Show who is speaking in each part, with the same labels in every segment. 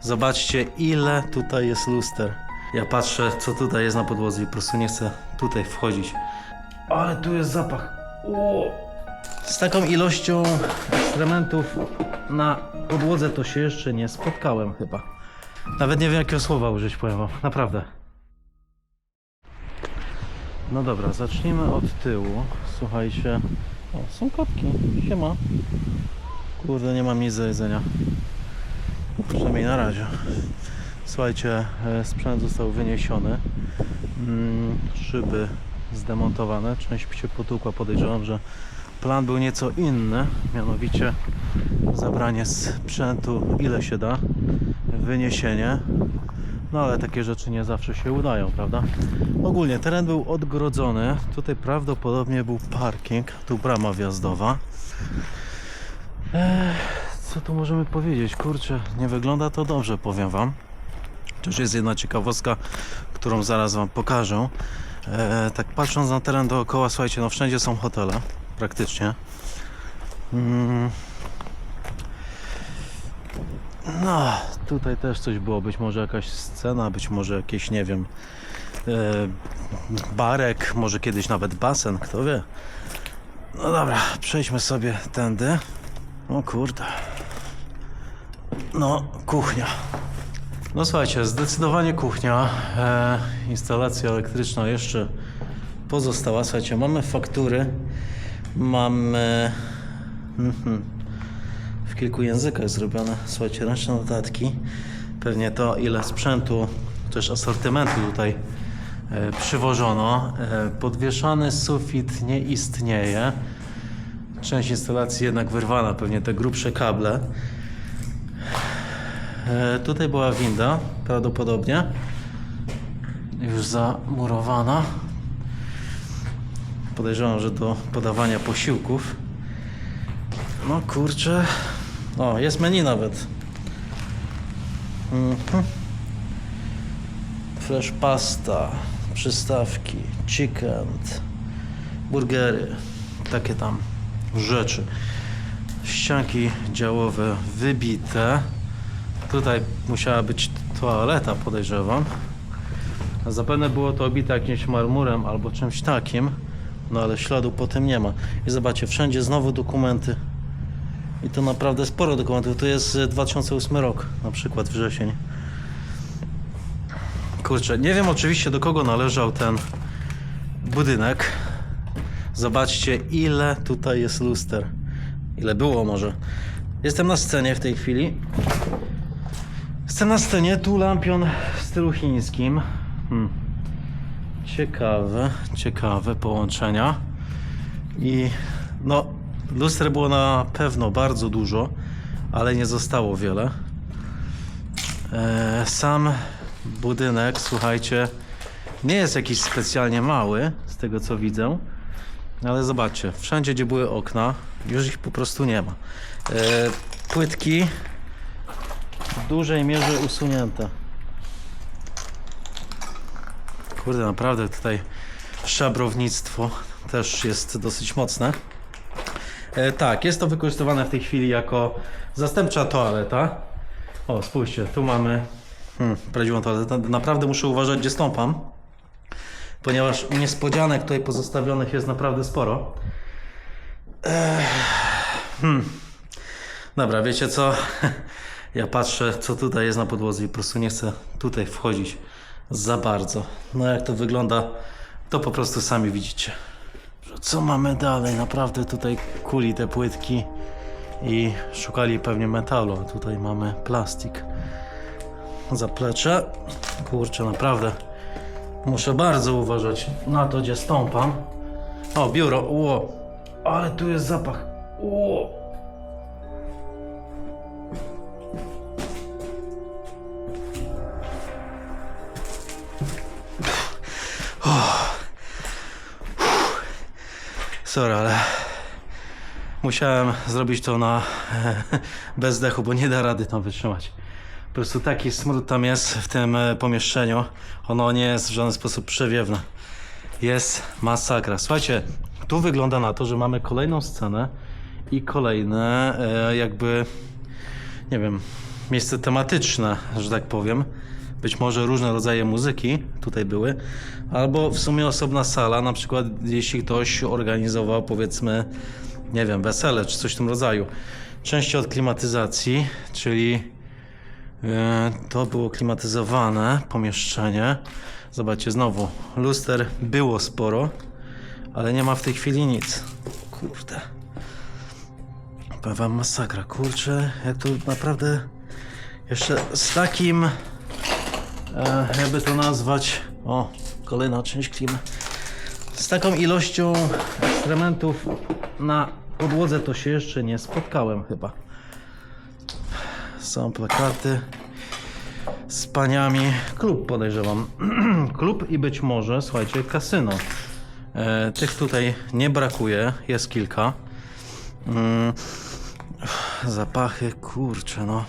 Speaker 1: Zobaczcie, ile tutaj jest luster. Ja patrzę, co tutaj jest na podłodze i po prostu nie chcę tutaj wchodzić. Ale tu jest zapach. O! Z taką ilością ekstrementów na podłodze to się jeszcze nie spotkałem chyba. Nawet nie wiem jakiego słowa użyć, powiem wam. Naprawdę. No dobra, zacznijmy od tyłu. Słuchajcie. O, są kotki. Siema. Kurde, nie mam nic do jedzenia. Przynajmniej na razie. Słuchajcie, e, sprzęt został wyniesiony. Mm, Szyby zdemontowane. Część się potłukła. Podejrzewam, że plan był nieco inny. Mianowicie zabranie sprzętu ile się da. Wyniesienie. No ale takie rzeczy nie zawsze się udają, prawda? Ogólnie teren był odgrodzony. Tutaj prawdopodobnie był parking. Tu brama wjazdowa. Co tu możemy powiedzieć? Kurczę, nie wygląda to dobrze, powiem Wam. Też jest jedna ciekawostka, którą zaraz Wam pokażę. E, tak patrząc na teren dookoła, słuchajcie, no wszędzie są hotele, praktycznie. Mm. No, tutaj też coś było, być może jakaś scena, być może jakieś, nie wiem, e, barek, może kiedyś nawet basen, kto wie. No dobra, przejdźmy sobie tędy. O kurde. No, kuchnia. No słuchajcie, zdecydowanie kuchnia. E, instalacja elektryczna jeszcze pozostała. Słuchajcie, mamy faktury. Mamy mhm, w kilku językach zrobione. Słuchajcie, ręczne notatki. Pewnie to, ile sprzętu, też asortymentu tutaj e, przywożono. E, podwieszany sufit nie istnieje. Część instalacji jednak wyrwana, pewnie te grubsze kable. E, tutaj była winda, prawdopodobnie. Już zamurowana. Podejrzewam, że do podawania posiłków. No kurczę. O, jest menu nawet. Mhm. Fresh pasta, przystawki, chicken, burgery, takie tam rzeczy. Ścianki działowe wybite. Tutaj musiała być toaleta, podejrzewam. Zapewne było to obite jakimś marmurem albo czymś takim. No ale śladu po tym nie ma. I zobaczcie, wszędzie znowu dokumenty. I to naprawdę sporo dokumentów. To jest e, 2008 rok, na przykład wrzesień. Kurczę, nie wiem oczywiście do kogo należał ten budynek. Zobaczcie, ile tutaj jest luster. Ile było może. Jestem na scenie w tej chwili. Jestem na scenie, tu lampion w stylu chińskim. Hmm. Ciekawe, ciekawe połączenia. I no, luster było na pewno bardzo dużo, ale nie zostało wiele. E, sam budynek, słuchajcie, nie jest jakiś specjalnie mały, z tego co widzę. Ale zobaczcie, wszędzie gdzie były okna, już ich po prostu nie ma. E, płytki w dużej mierze usunięte. Kurde, naprawdę tutaj szabrownictwo też jest dosyć mocne. E, tak, jest to wykorzystywane w tej chwili jako zastępcza toaleta. O, spójrzcie, tu mamy hmm, prawdziwą toaletę. Naprawdę muszę uważać, gdzie stąpam ponieważ niespodzianek tutaj pozostawionych jest naprawdę sporo. Hmm. Dobra, wiecie co? Ja patrzę, co tutaj jest na podłodze i po prostu nie chcę tutaj wchodzić za bardzo. No jak to wygląda, to po prostu sami widzicie. Co mamy dalej? Naprawdę tutaj kuli te płytki i szukali pewnie metalu, tutaj mamy plastik. Zaplecze. Kurczę, naprawdę. Muszę bardzo uważać na to, gdzie stąpam. O, biuro, ło. Ale tu jest zapach. Ło. Sorry, ale musiałem zrobić to na bez dechu, bo nie da rady tam wytrzymać. Po prostu taki smród tam jest w tym e, pomieszczeniu. Ono nie jest w żaden sposób przewiewne. Jest masakra. Słuchajcie, tu wygląda na to, że mamy kolejną scenę i kolejne e, jakby, nie wiem, miejsce tematyczne, że tak powiem. Być może różne rodzaje muzyki tutaj były, albo w sumie osobna sala, na przykład jeśli ktoś organizował powiedzmy, nie wiem, wesele czy coś w tym rodzaju. Części od klimatyzacji, czyli to było klimatyzowane pomieszczenie. Zobaczcie, znowu luster było sporo, ale nie ma w tej chwili nic. Kurde. Powiem masakra, kurczę, jak to naprawdę jeszcze z takim, e, jakby to nazwać, o, kolejna część klimy, z taką ilością ekstrementów na podłodze to się jeszcze nie spotkałem chyba. Są plakaty z paniami, klub podejrzewam, klub i być może, słuchajcie, kasyno. E, tych tutaj nie brakuje, jest kilka. Mm, Zapachy, kurczę, no.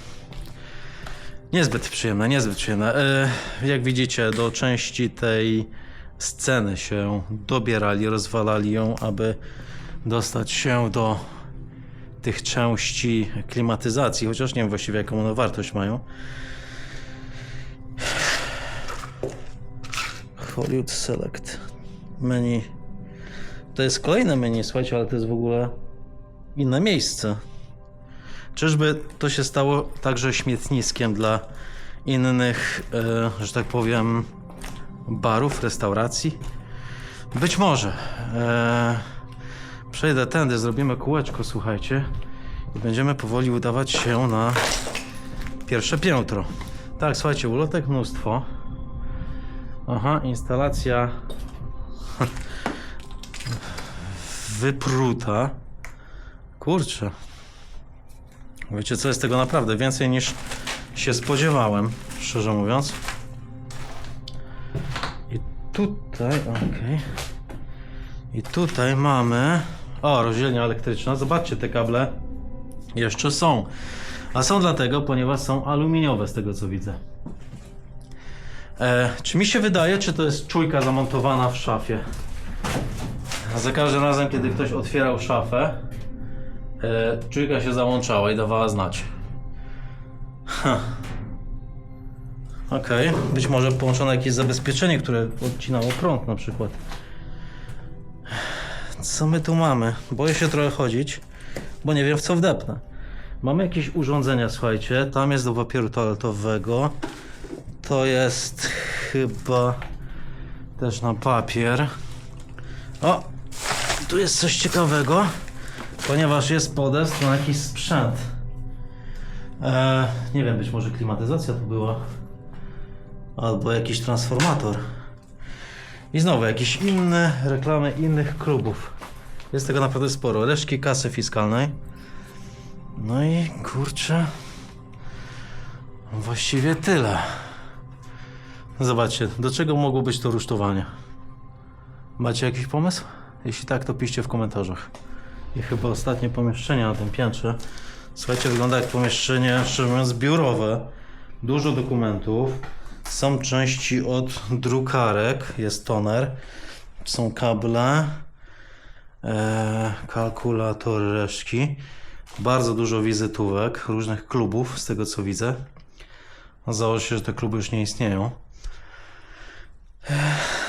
Speaker 1: Niezbyt przyjemne, niezbyt przyjemne. E, jak widzicie, do części tej sceny się dobierali, rozwalali ją, aby dostać się do tych części klimatyzacji, chociaż nie wiem właściwie jaką one wartość mają. Hollywood Select. Menu. To jest kolejne menu, słuchajcie, ale to jest w ogóle inne miejsce. Czyżby to się stało także śmietniskiem dla innych, e, że tak powiem, barów, restauracji? Być może. E, przejdę tędy, zrobimy kółeczko, słuchajcie, i będziemy powoli udawać się na pierwsze piętro. Tak, słuchajcie, ulotek mnóstwo. Aha, instalacja wypruta. Kurczę. Wiecie co, jest tego naprawdę więcej niż się spodziewałem, szczerze mówiąc. I tutaj, okej. I tutaj mamy... O, rozdzielnia elektryczna. Zobaczcie, te kable jeszcze są. A są dlatego, ponieważ są aluminiowe, z tego co widzę. E, czy mi się wydaje, czy to jest czujka zamontowana w szafie? Za każdym razem, kiedy ktoś otwierał szafę, e, czujka się załączała i dawała znać. Ha. Okej, być może połączone jakieś zabezpieczenie, które odcinało prąd na przykład. Co my tu mamy? Boję się trochę chodzić, bo nie wiem w co wdepnę. Mamy jakieś urządzenia, słuchajcie. Tam jest do papieru toaletowego. To jest chyba też na papier. O! Tu jest coś ciekawego, ponieważ jest podest na jakiś sprzęt. E, nie wiem, być może klimatyzacja tu była. Albo jakiś transformator. I znowu jakieś inne reklamy innych klubów. Jest tego naprawdę sporo. Resztki kasy fiskalnej. No i kurczę. Właściwie tyle. Zobaczcie, do czego mogło być to rusztowanie? Macie jakiś pomysł? Jeśli tak, to piszcie w komentarzach. I chyba ostatnie pomieszczenie na tym piętrze. Słuchajcie, wygląda jak pomieszczenie, szczerze mówiąc, biurowe. Dużo dokumentów. Są części od drukarek. Jest toner. Są kable. E, kalkulator, reszki. Bardzo dużo wizytówek różnych klubów, z tego co widzę. Założę się, że te kluby już nie istnieją.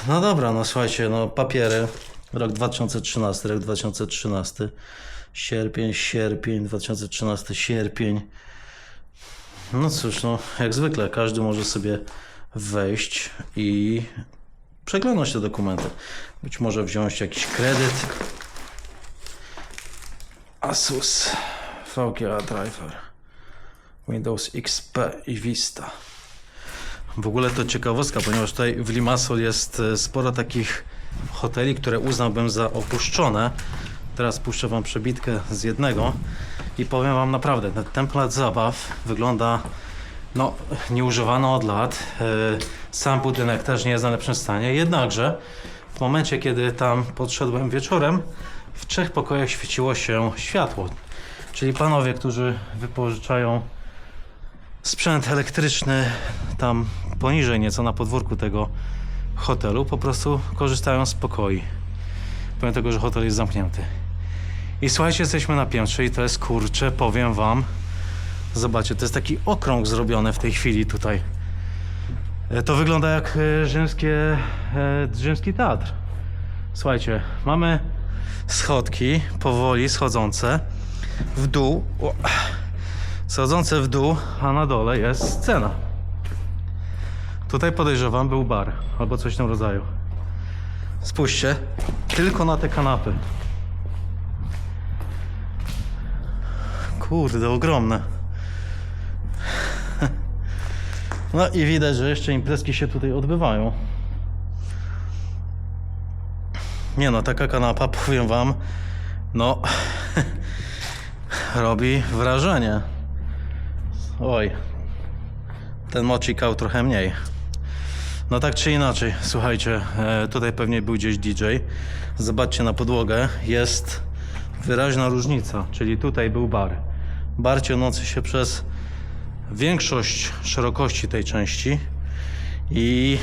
Speaker 1: No dobra, no słuchajcie, no papiery. Rok 2013, rok 2013. Sierpień, sierpień, 2013, sierpień. No cóż, no jak zwykle, każdy może sobie wejść i przeglądać te dokumenty. Być może wziąć jakiś kredyt. Asus VGA Driver Windows XP i Vista. W ogóle to ciekawostka, ponieważ tutaj w Limassol jest e, sporo takich hoteli, które uznałbym za opuszczone. Teraz puszczę wam przebitkę z jednego i powiem wam naprawdę, ten, plac zabaw wygląda no, nieużywano od lat. E, Sam budynek też nie jest w najlepszym stanie, jednakże w momencie, kiedy tam podszedłem wieczorem, w trzech pokojach świeciło się światło. Czyli panowie, którzy wypożyczają sprzęt elektryczny tam poniżej nieco na podwórku tego hotelu po prostu korzystają z pokoi. Pomimo tego, że hotel jest zamknięty. I słuchajcie, jesteśmy na piętrze i to jest kurcze, powiem wam, Zobaczcie, to jest taki okrąg zrobiony w tej chwili tutaj. E, To wygląda jak e, rzymskie, e, rzymski teatr. Słuchajcie, mamy schodki, powoli schodzące w dół. Schodzące w dół, a na dole jest scena. Tutaj podejrzewam był bar albo coś w tym rodzaju. Spójrzcie, tylko na te kanapy. Kurde, ogromne. No i widać, że jeszcze imprezki się tutaj odbywają. Nie no, taka kanapa, powiem wam, no, robi wrażenie. Oj, ten moczikał trochę mniej. No tak czy inaczej, słuchajcie, e, tutaj pewnie był gdzieś DJ. Zobaczcie na podłogę, jest wyraźna różnica, czyli tutaj był bar. Bar ciągnący się przez większość szerokości tej części i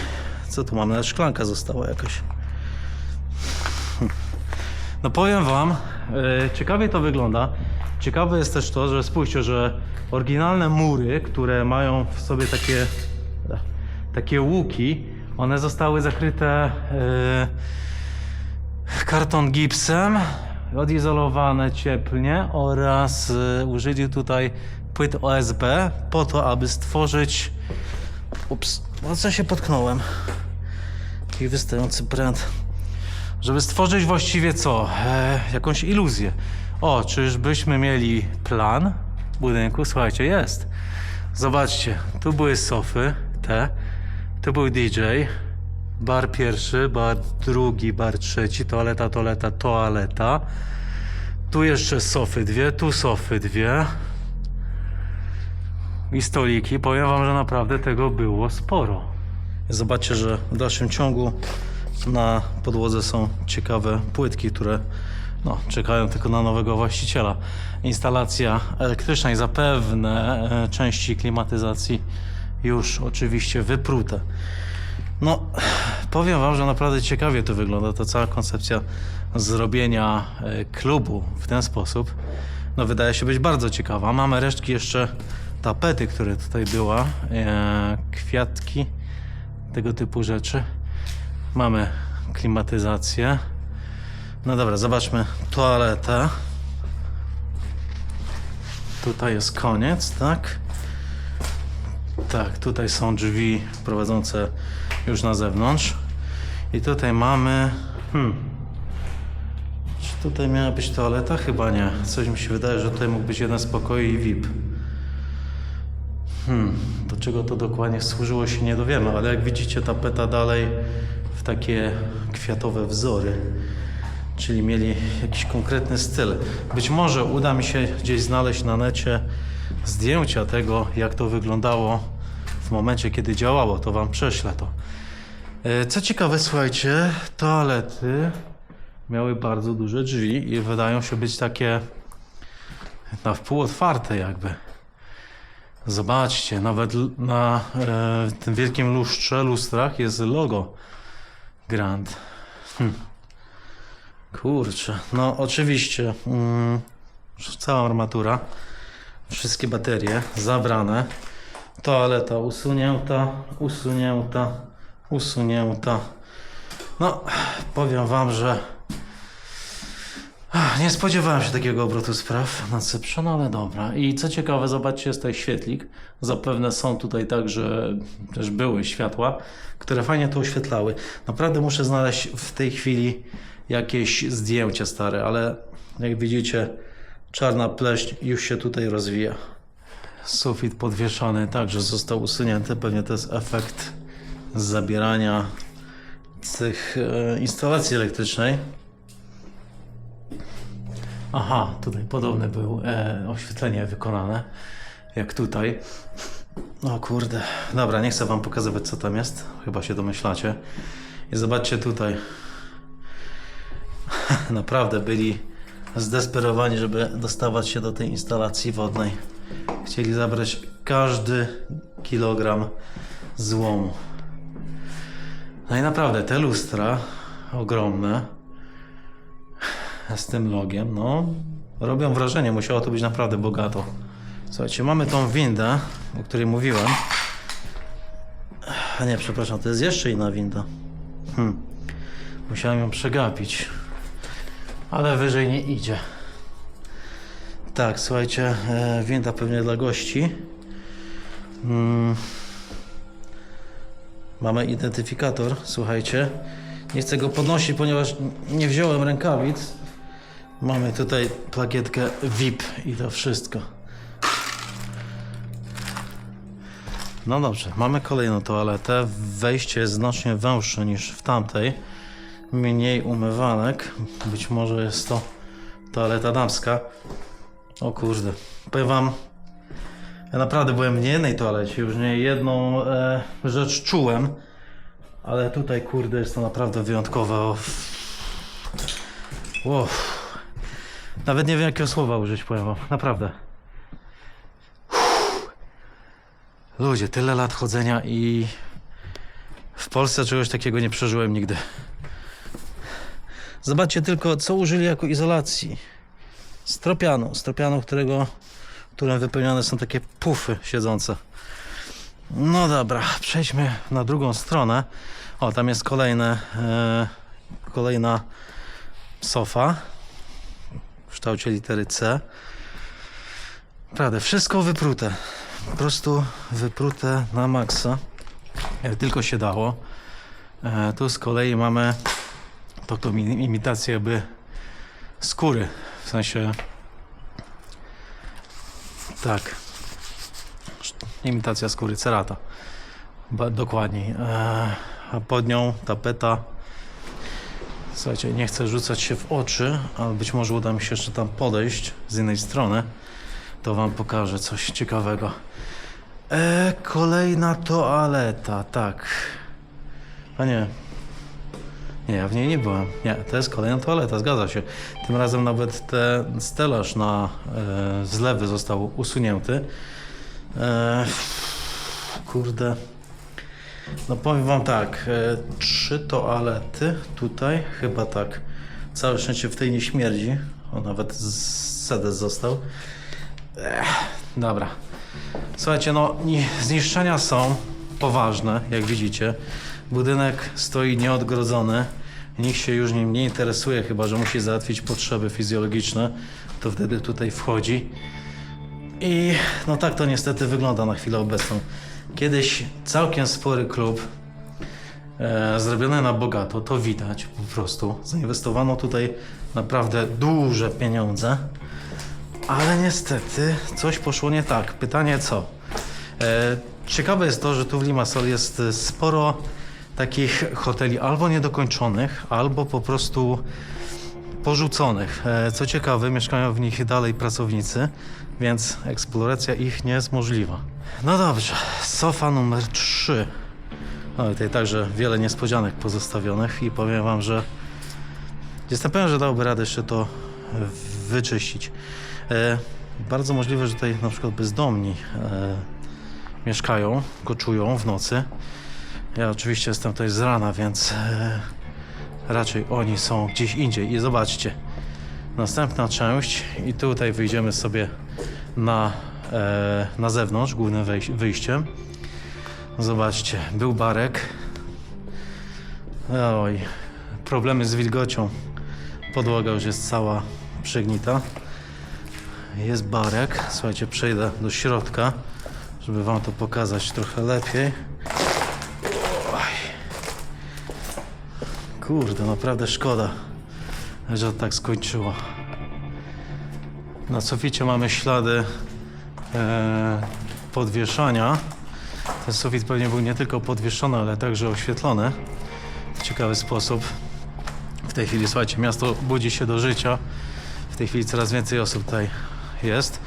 Speaker 1: co tu mamy? Nawet Szklanka została jakaś. No powiem wam, e, ciekawie to wygląda. Ciekawe jest też to, że spójrzcie, że oryginalne mury, które mają w sobie takie, takie łuki, one zostały zakryte e, karton gipsem, odizolowane cieplnie oraz e, użyli tutaj płyt OSB po to, aby stworzyć... Ups, o co się potknąłem? Taki wystający pręt żeby stworzyć właściwie co? E, jakąś iluzję. O, czyżbyśmy mieli plan budynku? Słuchajcie, jest. Zobaczcie, tu były sofy, te, tu był DJ, bar pierwszy, bar drugi, bar trzeci, toaleta, toaleta, toaleta. Tu jeszcze sofy dwie, tu sofy dwie. I stoliki. Powiem wam, że naprawdę tego było sporo. Zobaczcie, że w dalszym ciągu na podłodze są ciekawe płytki, które no, czekają tylko na nowego właściciela. Instalacja elektryczna i zapewne e, części klimatyzacji już oczywiście wyprute. No, powiem Wam, że naprawdę ciekawie to wygląda. To cała koncepcja zrobienia e, klubu w ten sposób, no wydaje się być bardzo ciekawa. Mamy resztki jeszcze tapety, które tutaj była, e, kwiatki, tego typu rzeczy. Mamy klimatyzację. No dobra, zobaczmy toaletę. Tutaj jest koniec, tak? Tak, tutaj są drzwi prowadzące już na zewnątrz. I tutaj mamy. Hmm. Czy tutaj miała być toaleta? Chyba nie. Coś mi się wydaje, że tutaj mógł być jeden z pokoi i VIP. Hmm, do czego to dokładnie służyło się nie dowiemy, ale jak widzicie tapeta dalej w takie kwiatowe wzory, czyli mieli jakiś konkretny styl. Być może uda mi się gdzieś znaleźć na necie zdjęcia tego, jak to wyglądało w momencie, kiedy działało, to wam prześlę to. E, Co ciekawe, słuchajcie, toalety miały bardzo duże drzwi i wydają się być takie na wpół otwarte jakby. Zobaczcie, nawet na e, tym wielkim lustrze, lustrach jest logo Grand. Hm. Kurczę, no oczywiście mm, cała armatura, wszystkie baterie zabrane, toaleta usunięta, usunięta, usunięta. No, powiem wam, że Ach, Nie spodziewałem się takiego obrotu spraw na Cyprze, no ale dobra. I co ciekawe, zobaczcie, jest tutaj świetlik. Zapewne są tutaj także też były światła, które fajnie to oświetlały. Naprawdę muszę znaleźć w tej chwili jakieś zdjęcie stare, ale jak widzicie, czarna pleśń już się tutaj rozwija. Sufit podwieszony także został usunięty. Pewnie to jest efekt zabierania tych e, instalacji elektrycznej. Aha, tutaj podobne było e, oświetlenie wykonane, jak tutaj. O kurde. Dobra, nie chcę wam pokazywać co tam jest. Chyba się domyślacie. I zobaczcie tutaj. Naprawdę byli zdesperowani, żeby dostawać się do tej instalacji wodnej. Chcieli zabrać każdy kilogram złomu. No i naprawdę te lustra ogromne z tym logiem, no robią wrażenie. Musiało to być naprawdę bogato Słuchajcie, mamy tą windę, o której mówiłem. A nie, przepraszam, to jest jeszcze inna winda. Hmm. Musiałem ją przegapić. Ale wyżej nie idzie. Tak, słuchajcie, e, winda pewnie dla gości. Mm. Mamy identyfikator, słuchajcie. Nie chcę go podnosić, ponieważ nie wziąłem rękawic. Mamy tutaj plakietkę VIP i to wszystko. No dobrze, mamy kolejną toaletę. Wejście jest znacznie węższe niż w tamtej. Mniej umywalek. Być może jest to toaleta damska. O kurde, powiem wam, ja naprawdę byłem w niejednej toalecie, już nie jedną e, rzecz czułem, ale tutaj kurde jest to naprawdę wyjątkowe. O, wow. Nawet nie wiem jakiego słowa użyć, powiem wam, naprawdę. Ludzie, tyle lat chodzenia i w Polsce czegoś takiego nie przeżyłem nigdy. Zobaczcie tylko, co użyli jako izolacji. Stropianu, stropianu, którego, którym wypełnione są takie pufy siedzące. No dobra, przejdźmy na drugą stronę. O, tam jest kolejne, e, kolejna sofa w kształcie litery C. Naprawdę, wszystko wyprute. Po prostu wyprute na maksa. Jak tylko się dało. E, tu z kolei mamy mi- imitację jakby skóry. W sensie tak. Imitacja skóry cerata. Ba, dokładniej. E, a pod nią tapeta. Słuchajcie, nie chcę rzucać się w oczy, ale być może uda mi się jeszcze tam podejść z innej strony. To wam pokażę coś ciekawego. E, kolejna toaleta, tak. A nie. Ja w niej nie byłem. Nie, to jest kolejna toaleta, zgadza się. Tym razem nawet ten stelaż na e, zlewy został usunięty. E, kurde. No powiem wam tak, e, trzy toalety tutaj, chyba tak. Całe szczęście w tej nie śmierdzi. O, nawet sedes został. Ech, dobra. Słuchajcie, no ni- zniszczenia są poważne, jak widzicie. Budynek stoi nieodgrodzony. Nikt się już nim nie interesuje, chyba że musi załatwić potrzeby fizjologiczne. To wtedy tutaj wchodzi. I no tak to niestety wygląda na chwilę obecną. Kiedyś całkiem spory klub, e, zrobiony na bogato, to widać po prostu. Zainwestowano tutaj naprawdę duże pieniądze. Ale niestety coś poszło nie tak. Pytanie co? E, ciekawe jest to, że tu w Limassol jest e, sporo takich hoteli albo niedokończonych, albo po prostu porzuconych. E, co ciekawe, mieszkają w nich dalej pracownicy, więc eksploracja ich nie jest możliwa. No dobrze, sofa numer 3. No i tutaj także wiele niespodzianek pozostawionych i powiem wam, że Jestem pewien, że dałoby radę jeszcze to wyczyścić. E, bardzo możliwe, że tutaj na przykład bezdomni e, mieszkają, koczują w nocy. Ja oczywiście jestem tutaj z rana, więc e, raczej oni są gdzieś indziej. I zobaczcie, następna część i tutaj wyjdziemy sobie na, e, na zewnątrz, głównym wejś- wyjściem. Zobaczcie, był barek. Oj, problemy z wilgocią. Podłoga już jest cała przegnita. Jest barek. Słuchajcie, przejdę do środka, żeby wam to pokazać trochę lepiej. Oj. Kurde, naprawdę szkoda, że tak skończyło. Na suficie mamy ślady e, podwieszania. Ten sufit pewnie był nie tylko podwieszony, ale także oświetlony w ciekawy sposób. W tej chwili, słuchajcie, miasto budzi się do życia. W tej chwili coraz więcej osób tutaj jest.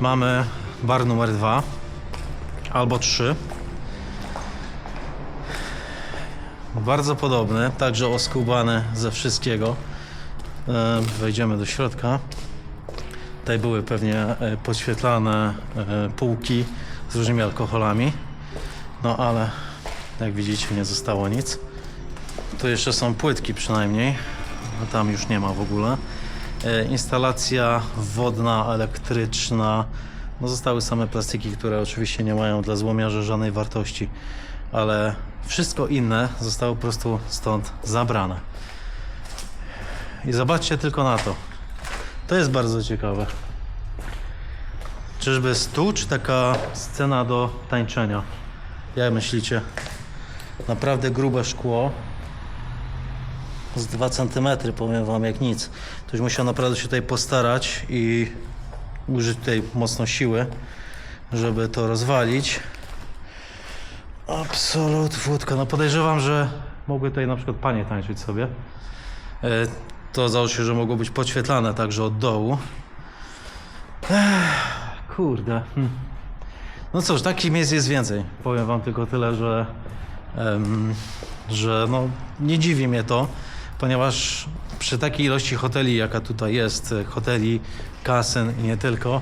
Speaker 1: Mamy bar numer dwa albo trzy. Bardzo podobny, także oskubany ze wszystkiego. Wejdziemy do środka. Tutaj były pewnie e, podświetlane e, półki z różnymi alkoholami. No ale jak widzicie nie zostało nic. Tu jeszcze są płytki przynajmniej. A tam już nie ma w ogóle. E, instalacja wodna, elektryczna, No zostały same plastiki, które oczywiście nie mają dla złomiarzy żadnej wartości, ale wszystko inne zostało po prostu stąd zabrane. I zobaczcie tylko na to. To jest bardzo ciekawe. Czyżby stół, czy taka scena do tańczenia? Jak myślicie? Naprawdę grube szkło. Z 2 cm, powiem wam jak nic. Ktoś musiał naprawdę się tutaj postarać i użyć tutaj mocno siły, żeby to rozwalić. Absolut wódka. No podejrzewam, że mogły tutaj na przykład panie tańczyć sobie. E, To założy się, że mogło być podświetlane także od dołu. Ech, kurde. Hm. No cóż, takich miejsc jest więcej. Powiem wam tylko tyle, że, em, że no, nie dziwi mnie to, ponieważ przy takiej ilości hoteli, jaka tutaj jest, e, hoteli, kasyn i nie tylko,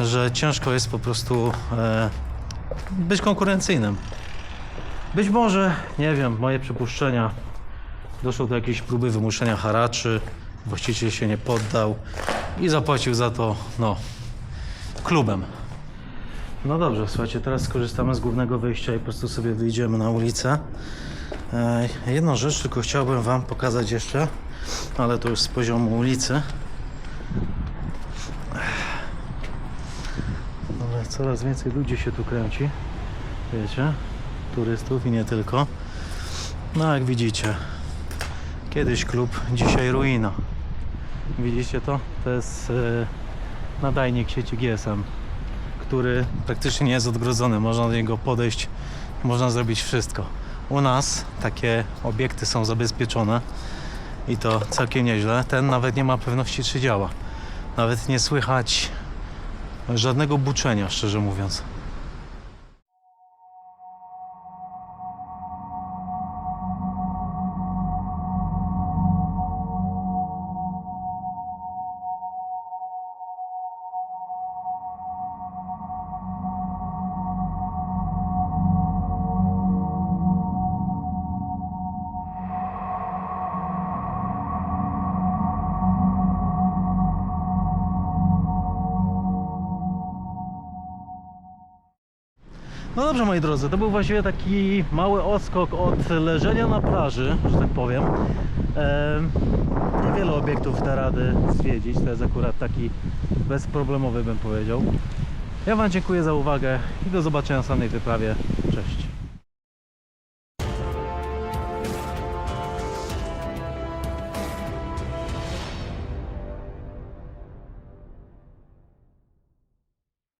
Speaker 1: że ciężko jest po prostu e, być konkurencyjnym. Być może, nie wiem, moje przypuszczenia, doszło do jakiejś próby wymuszenia haraczy, właściciel się nie poddał i zapłacił za to, no, klubem. No dobrze, słuchajcie, teraz skorzystamy z głównego wyjścia i po prostu sobie wyjdziemy na ulicę. E, jedną rzecz tylko chciałbym Wam pokazać jeszcze, ale to już z poziomu ulicy. Ale coraz więcej ludzi się tu kręci, wiecie, turystów i nie tylko. No jak widzicie, kiedyś klub, dzisiaj ruina. Widzicie to? To jest e, nadajnik sieci GSM który praktycznie nie jest odgrodzony. Można do niego podejść, można zrobić wszystko. U nas takie obiekty są zabezpieczone i to całkiem nieźle. Ten nawet nie ma pewności, czy działa. Nawet nie słychać żadnego buczenia, szczerze mówiąc. Dobrze moi drodzy, to był właściwie taki mały odskok od leżenia na plaży, że tak powiem. Em, Niewiele obiektów da rady zwiedzić, to jest akurat taki bezproblemowy bym powiedział. Ja Wam dziękuję za uwagę i do zobaczenia na samej wyprawie.